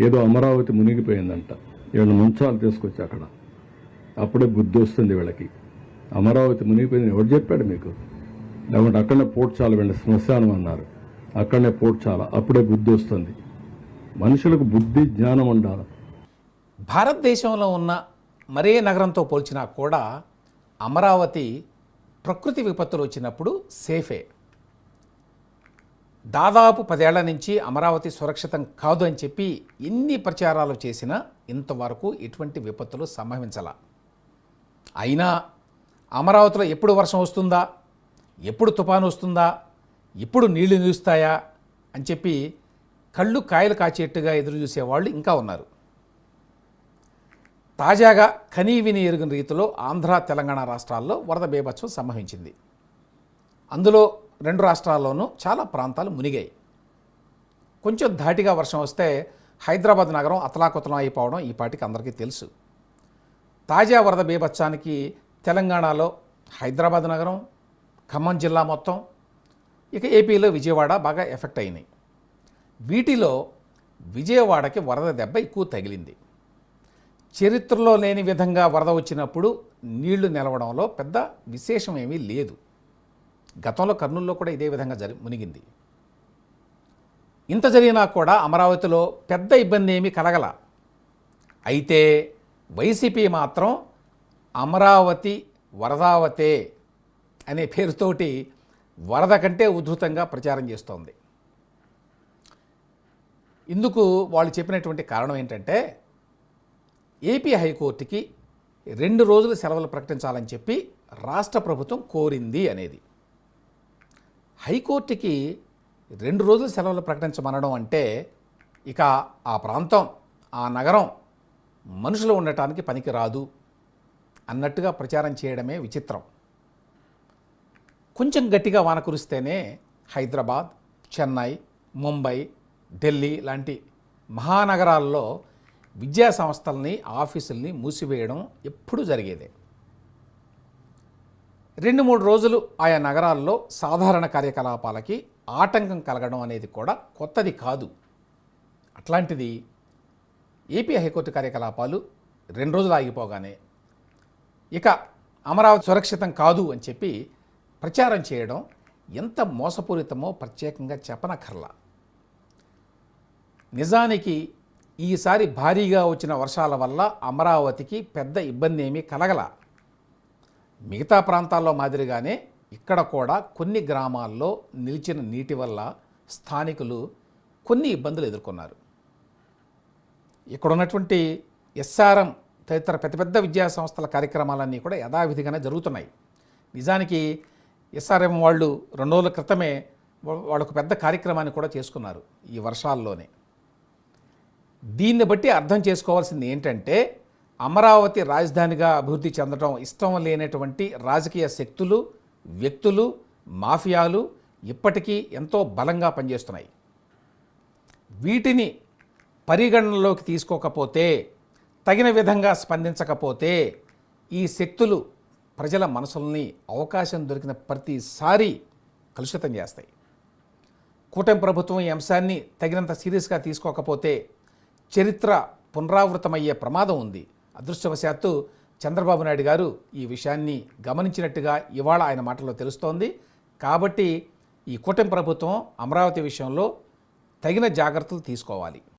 ఏదో అమరావతి మునిగిపోయిందంట. వీళ్ళని ముంచాలు తీసుకొచ్చి అక్కడ. అప్పుడే బుద్ధి వస్తుంది వీళ్ళకి. అమరావతి మునిగిపోయింది ఎవరు చెప్పాడు మీకు? లేకుంటే అక్కడనే పోడ్చాల వెళ్ళి శ్మశానం అన్నారు. అక్కడనే పోడ్చాల అప్పుడే బుద్ధి వస్తుంది. మనుషులకు బుద్ధి జ్ఞానం ఉండాలి. భారతదేశంలో ఉన్న మరే నగరంతో పోల్చినా కూడా అమరావతి ప్రకృతి విపత్తులు వచ్చినప్పుడు సేఫే. దాదాపు పదేళ్ళ నుంచి అమరావతి సురక్షితం కాదు అని చెప్పి ఎన్ని ప్రచారాలు చేసినా ఇంతవరకు ఎటువంటి విపత్తులు సంభవించాల. అయినా అమరావతిలో ఎప్పుడు వర్షం వస్తుందా? ఎప్పుడు తుఫాను వస్తుందా? ఎప్పుడు నీళ్ళు నిలుస్తాయా? అని చెప్పి కళ్ళు కాయలు కాచేట్టుగా ఎదురు చూసేవాళ్ళు ఇంకా ఉన్నారు. తాజాగా కనీ విని ఎరుగిన రీతిలో ఆంధ్ర తెలంగాణ రాష్ట్రాల్లో వరద బీభత్సం సంభవించింది. అందులో రెండు రాష్ట్రాల్లోనూ చాలా ప్రాంతాలు మునిగాయి. కొంచెం ధాటిగా వర్షం వస్తే హైదరాబాద్ నగరం అతలాకుతలం అయిపోవడం ఈ పాటికి అందరికీ తెలుసు. తాజా వరద బీభత్సానికి తెలంగాణలో హైదరాబాద్ నగరం ఖమ్మం జిల్లా మొత్తం ఇక ఏపీలో విజయవాడ బాగా ఎఫెక్ట్ అయినాయి. వీటిలో విజయవాడకి వరద దెబ్బ ఎక్కువ తగిలింది. చరిత్రలో లేని విధంగా వరద వచ్చినప్పుడు నీళ్ళు నిలవడంలో పెద్ద విశేషం ఏమీ లేదు. గతంలో కర్నూలులో కూడా ఇదే విధంగా జరి మునిగింది. ఇంత జరిగినా కూడా అమరావతిలో పెద్ద ఇబ్బంది ఏమీ కలగల. అయితే వైసీపీ మాత్రం అమరావతి వరదావతే అనే పేరుతోటి వరద కంటే ఉధృతంగా ప్రచారం చేస్తోంది. ఇందుకు వాళ్ళు చెప్పినటువంటి కారణం ఏంటంటే ఏపీ హైకోర్టుకి రెండు రోజులు సెలవులు ప్రకటించాలని చెప్పి రాష్ట్ర ప్రభుత్వం కోరింది అనేది. హైకోర్టుకి రెండు రోజులు సెలవులు ప్రకటించమనడం అంటే ఇక ఆ ప్రాంతం ఆ నగరం మనుషులు ఉండటానికి పనికి రాదు అన్నట్టుగా ప్రచారం చేయడమే విచిత్రం. కొంచెం గట్టిగా వాన కురిస్తేనే హైదరాబాద్ చెన్నై ముంబై ఢిల్లీ లాంటి మహానగరాల్లో విద్యా సంస్థల్ని ఆఫీసుల్ని మూసివేయడం ఎప్పుడూ జరిగేదే. రెండు మూడు రోజులు ఆయా నగరాల్లో సాధారణ కార్యకలాపాలకి ఆటంకం కలగడం అనేది కూడా కొత్తది కాదు. అట్లాంటిది ఏపీ హైకోర్టు కార్యకలాపాలు రెండు రోజులు ఆగిపోగానే ఇక అమరావతి సురక్షితం కాదు అని చెప్పి ప్రచారం చేయడం ఎంత మోసపూరితమో ప్రత్యేకంగా చెప్పనక్కర్లా. నిజానికి ఈసారి భారీగా వచ్చిన వర్షాల వల్ల అమరావతికి పెద్ద ఇబ్బంది ఏమీ కలగల. మిగతా ప్రాంతాల్లో మాదిరిగానే ఇక్కడ కూడా కొన్ని గ్రామాల్లో నిలిచిన నీటి వల్ల స్థానికులు కొన్ని ఇబ్బందులు ఎదుర్కొన్నారు. ఇక్కడ ఉన్నటువంటి ఎస్ఆర్ఎం తదితర పెద్ద పెద్ద విద్యా సంస్థల కార్యక్రమాలన్నీ కూడా యథావిధిగానే జరుగుతున్నాయి. నిజానికి ఎస్ఆర్ఎం వాళ్ళు రెండు రోజుల క్రితమే వాళ్ళకు పెద్ద కార్యక్రమాన్ని కూడా చేసుకున్నారు ఈ వర్షాల్లోనే. దీన్ని బట్టి అర్థం చేసుకోవాల్సింది ఏంటంటే అమరావతి రాజధానిగా అభివృద్ధి చెందడం ఇష్టం లేనటువంటి రాజకీయ శక్తులు వ్యక్తులు మాఫియాలు ఇప్పటికీ ఎంతో బలంగా పనిచేస్తున్నాయి. వీటిని పరిగణనలోకి తీసుకోకపోతే తగిన విధంగా స్పందించకపోతే ఈ శక్తులు ప్రజల మనసుల్ని అవకాశం దొరికిన ప్రతిసారి కలుషితం చేస్తాయి. కూటమి ప్రభుత్వం ఈ అంశాన్ని తగినంత సీరియస్గా తీసుకోకపోతే చరిత్ర పునరావృతమయ్యే ప్రమాదం ఉంది. అదృష్టవశాత్తు చంద్రబాబు నాయుడు గారు ఈ విషయాన్ని గమనించినట్టుగా ఇవాళ ఆయన మాటల్లో తెలుస్తోంది. కాబట్టి ఈ కూటమి ప్రభుత్వం అమరావతి విషయంలో తగిన జాగ్రత్తలు తీసుకోవాలి.